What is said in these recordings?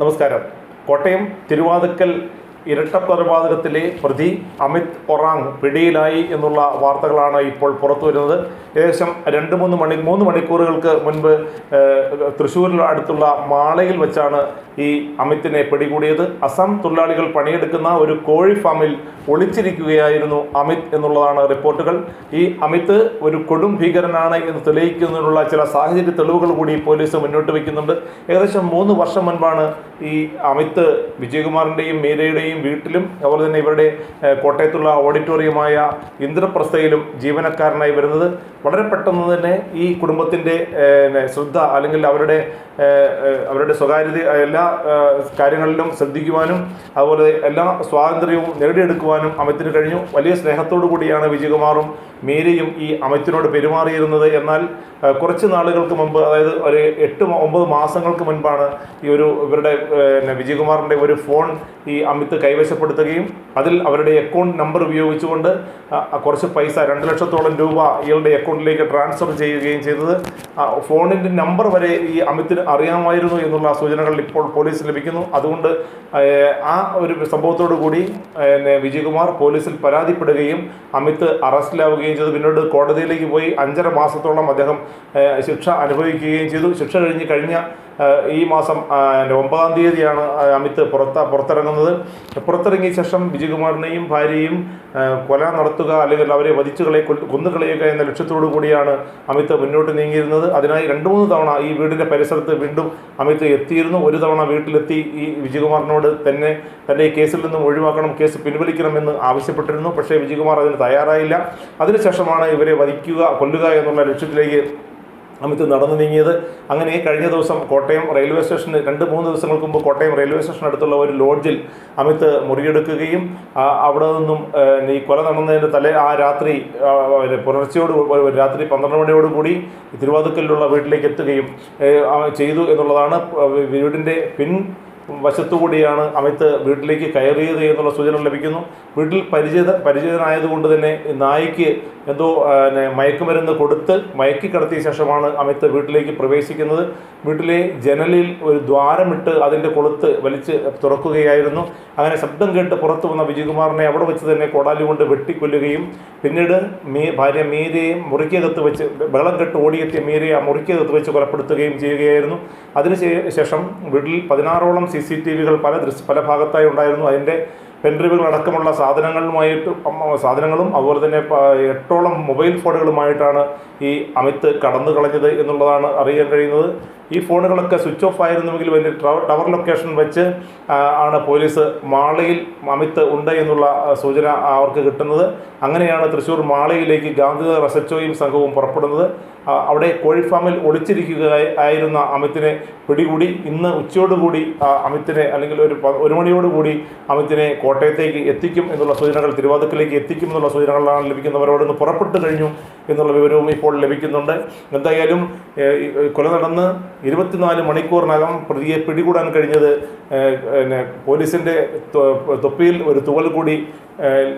നമസ്കാരം. കോട്ടയം തിരുവാതുക്കൽ ഇരട്ടക്കൊലപാതകത്തിലെ പ്രതി അമിത് ഒറാങ് പിടിയിലായി എന്നുള്ള വാർത്തകളാണ് ഇപ്പോൾ പുറത്തു വരുന്നത്. ഏകദേശം രണ്ട് മൂന്ന് മണി മൂന്ന് മണിക്കൂറുകൾക്ക് മുൻപ് തൃശ്ശൂരിൽ അടുത്തുള്ള മാളയിൽ വെച്ചാണ് ഈ അമിത്തിനെ പിടികൂടിയത്. അസം തൊഴിലാളികൾ പണിയെടുക്കുന്ന ഒരു കോഴി ഫാമിൽ ഒളിച്ചിരിക്കുകയായിരുന്നു അമിത് എന്നുള്ളതാണ് റിപ്പോർട്ടുകൾ. ഈ അമിത് ഒരു കൊടും ഭീകരനാണ് എന്ന് തെളിയിക്കുന്നതിനുള്ള ചില സാഹചര്യ തെളിവുകൾ കൂടി പോലീസ് മുന്നോട്ട് വയ്ക്കുന്നുണ്ട്. ഏകദേശം മൂന്ന് വർഷം മുൻപാണ് ഈ അമിത് വിജയകുമാറിന്റെയും മീരയുടെയും വീട്ടിലും അതുപോലെ തന്നെ ഇവരുടെ കോട്ടയത്തുള്ള ഓഡിറ്റോറിയമായ ഇന്ദ്രപ്രസ്ഥയിലും ജീവനക്കാരനായി വരുന്നത് വളരെ പെട്ടെന്ന് തന്നെ ഈ കുടുംബത്തിന്റെ ശ്രദ്ധ അല്ലെങ്കിൽ അവരുടെ അവരുടെ സ്വകാര്യത എല്ലാ കാര്യങ്ങളിലും ശ്രദ്ധിക്കുവാനും അതുപോലെ എല്ലാ സ്വാതന്ത്ര്യവും നേടിയെടുക്കുവാനും അമിത്തിന് കഴിഞ്ഞു. വലിയ സ്നേഹത്തോടു കൂടിയാണ് വിജയകുമാറും മീരയും ഈ അമിത്തിനോട് പെരുമാറിയിരുന്നത്. എന്നാൽ കുറച്ച് നാളുകൾക്ക് മുമ്പ് അതായത് ഒരു എട്ട് ഒമ്പത് മാസങ്ങൾക്ക് മുൻപാണ് ഈ ഒരു ഇവരുടെ വിജയകുമാറിന്റെ ഒരു ഫോൺ ഈ അമിത്ത് കൈവശപ്പെടുത്തുകയും അതിൽ അവരുടെ അക്കൗണ്ട് നമ്പർ ഉപയോഗിച്ചുകൊണ്ട് കുറച്ച് പൈസ രണ്ട് ലക്ഷത്തോളം രൂപ ഇയാളുടെ അക്കൗണ്ടിലേക്ക് ട്രാൻസ്ഫർ ചെയ്യുകയും ചെയ്തത്. ഫോണിന്റെ നമ്പർ വരെ ഈ അമിത്തിന് അറിയാമായിരുന്നു എന്നുള്ള സൂചനകൾ ഇപ്പോൾ പോലീസ് ലഭിക്കുന്നു. അതുകൊണ്ട് ആ ഒരു സംഭവത്തോടു കൂടി വിജയകുമാർ പോലീസിൽ പരാതിപ്പെടുകയും അമിത് അറസ്റ്റിലാവുകയും ചെയ്തു. പിന്നീട് കോടതിയിലേക്ക് പോയി അഞ്ചര മാസത്തോളം അദ്ദേഹം ശിക്ഷ അനുഭവിക്കുകയും ചെയ്തു. ശിക്ഷ കഴിഞ്ഞ് കഴിഞ്ഞ ഈ മാസം ഒമ്പതാം തീയതിയാണ് അമിത് പുറത്ത പുറത്തിറങ്ങുന്നത്. പുറത്തിറങ്ങിയ ശേഷം വിജയകുമാറിനെയും ഭാര്യയും കൊല നടത്തുക അല്ലെങ്കിൽ അവരെ വധിച്ചുകളെ കൊന്നുകളയുക എന്ന ലക്ഷ്യത്തോടു കൂടിയാണ് അമിത് മുന്നോട്ട് നീങ്ങിയിരുന്നത്. അതിനായി രണ്ട് മൂന്ന് തവണ ഈ വീടിന്റെ പരിസരത്ത് വീണ്ടും അമിത് എത്തിയിരുന്നു. ഒരു തവണ വീട്ടിലെത്തി ഈ വിജയകുമാറിനോട് തന്നെ തന്റെ ഈ കേസിൽ നിന്നും ഒഴിവാക്കണം കേസ് പിൻവലിക്കണമെന്ന് ആവശ്യപ്പെട്ടിരുന്നു. പക്ഷേ വിജയകുമാർ അതിന് തയ്യാറായില്ല. അതിനുശേഷമാണ് ഇവരെ വധിക്കുക കൊല്ലുക എന്നുള്ള ലക്ഷ്യത്തിലേക്ക് അമിത് നടന്നു നീങ്ങിയത്. അങ്ങനെ കഴിഞ്ഞ ദിവസം കോട്ടയം റെയിൽവേ സ്റ്റേഷന് രണ്ട് മൂന്ന് ദിവസങ്ങൾക്ക് മുമ്പ് കോട്ടയം റെയിൽവേ സ്റ്റേഷൻ അടുത്തുള്ള ഒരു ലോഡ്ജിൽ അമിത് മുറിയെടുക്കുകയും അവിടെ നിന്നും ഈ കൊല നടന്നതിന്റെ തലേ ആ രാത്രി പുലർച്ചയോട് രാത്രി പന്ത്രണ്ട് മണിയോട് കൂടി തിരുവാതുക്കലിലുള്ള വീട്ടിലേക്ക് എത്തുകയും ചെയ്തു എന്നുള്ളതാണ് വീടിന്റെ പിൻ വശത്തുകൂടിയാണ് അമിത് വീട്ടിലേക്ക് കയറിയത് എന്നുള്ള സൂചന ലഭിക്കുന്നു. വീട്ടിൽ പരിചിത പരിചിതനായതുകൊണ്ട് തന്നെ നായിക്ക് എന്തോ മയക്കുമരുന്ന് കൊടുത്ത് മയക്കി കടത്തിയ ശേഷമാണ് അമിത് വീട്ടിലേക്ക് പ്രവേശിക്കുന്നത്. വീട്ടിലെ ജനലിൽ ഒരു ദ്വാരമിട്ട് അതിന്റെ കൊളുത്ത് വലിച്ച് തുറക്കുകയായിരുന്നു. അങ്ങനെ ശബ്ദം കേട്ട് പുറത്തു വന്ന വിജയകുമാറിനെ അവിടെ വെച്ച് തന്നെ കോടാലി കൊണ്ട് വെട്ടിക്കൊല്ലുകയും പിന്നീട് മീ ഭാര്യ മീരയെ മുറിക്കകത്ത് വെച്ച് വെള്ളം കെട്ട് ഓടിയെത്തിയ മീരയെ ആ മുറിക്കകത്ത് വെച്ച് കൊലപ്പെടുത്തുകയും ചെയ്യുകയായിരുന്നു. അതിനുശേഷം ശേഷം വീട്ടിൽ പതിനാറോളം സി സി ടി വികൾ പല ദൃശ്യ പല ഭാഗത്തായി ഉണ്ടായിരുന്നു. അതിന്റെ പെൻഡ്രൈവുകൾ അടക്കമുള്ള സാധനങ്ങളുമായിട്ട് സാധനങ്ങളും അതുപോലെ തന്നെ എട്ടോളം മൊബൈൽ ഫോണുകളുമായിട്ടാണ് ഈ അമിത് കടന്നു കളഞ്ഞത് എന്നുള്ളതാണ് അറിയാൻ കഴിയുന്നത്. ഈ ഫോണുകളൊക്കെ സ്വിച്ച് ഓഫ് ആയിരുന്നുവെങ്കിൽ വലിയ ടവർ ലൊക്കേഷൻ വെച്ച് ആണ് പോലീസ് മാളയിൽ അമിത് ഉണ്ട് എന്നുള്ള സൂചന അവർക്ക് കിട്ടുന്നത്. അങ്ങനെയാണ് തൃശ്ശൂർ മാളയിലേക്ക് എച്ച് ഒയും സംഘവും പുറപ്പെടുന്നത്. അവിടെ കോഴിഫാമിൽ ഒളിച്ചിരിക്കുക ആയിരുന്ന അമിത്തിനെ പിടികൂടി. ഇന്ന് ഉച്ചയോടുകൂടി അമിത്തിനെ അല്ലെങ്കിൽ ഒരു ഒരു മണിയോടുകൂടി അമിത്തിനെ കോട്ടയത്തേക്ക് എത്തിക്കും എന്നുള്ള സൂചനകൾ തിരുവാതുക്കലേക്ക് എത്തിക്കും എന്നുള്ള സൂചനകളാണ് ലഭിക്കുന്നവരോട് ഇന്ന് പുറപ്പെട്ടു കഴിഞ്ഞു എന്നുള്ള വിവരവും ഇപ്പോൾ ലഭിക്കുന്നുണ്ട്. എന്തായാലും കൊല നടന്ന് ഇരുപത്തിനാല് മണിക്കൂറിനകം പ്രതിയെ പിടികൂടാൻ കഴിഞ്ഞത് പിന്നെ പോലീസിന്റെ തൊപ്പിയിൽ ഒരു തുകൽ കൂടി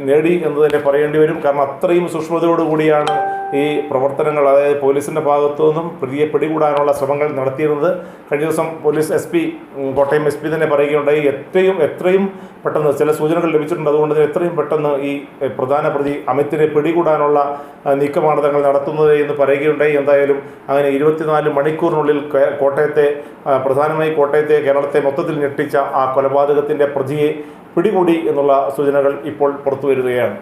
നേടി എന്ന് തന്നെ പറയേണ്ടി വരും. കാരണം അത്രയും സൂക്ഷ്മതയോടുകൂടിയാണ് ഈ പ്രവർത്തനങ്ങൾ. അതായത് പോലീസിന്റെ ഭാഗത്തു നിന്നും പ്രതിയെ പിടികൂടാനുള്ള ശ്രമങ്ങൾ നടത്തിയിരുന്നത്. കഴിഞ്ഞ ദിവസം police S P Kottayam S P തന്നെ പറയുകയുണ്ടായി. എത്രയും എത്രയും പെട്ടെന്ന് ചില സൂചനകൾ ലഭിച്ചിട്ടുണ്ട്. അതുകൊണ്ട് തന്നെ എത്രയും പെട്ടെന്ന് ഈ പ്രധാന പ്രതി അമിത്തിനെ പിടികൂടാനുള്ള നീക്കമാണ് തങ്ങൾ നടത്തുന്നത് എന്ന് പറയുകയുണ്ടായി. എന്തായാലും അങ്ങനെ ഇരുപത്തിനാല് മണിക്കൂറിനുള്ളിൽ കോട്ടയത്തെ പ്രധാനമായി കോട്ടയത്തെ കേരളത്തെ മൊത്തത്തിൽ ഞെട്ടിച്ച ആ കൊലപാതകത്തിന്റെ പ്രതിയെ പിടികൂടി എന്നുള്ള സൂചനകൾ ഇപ്പോൾ പുറത്തു വരികയാണ്.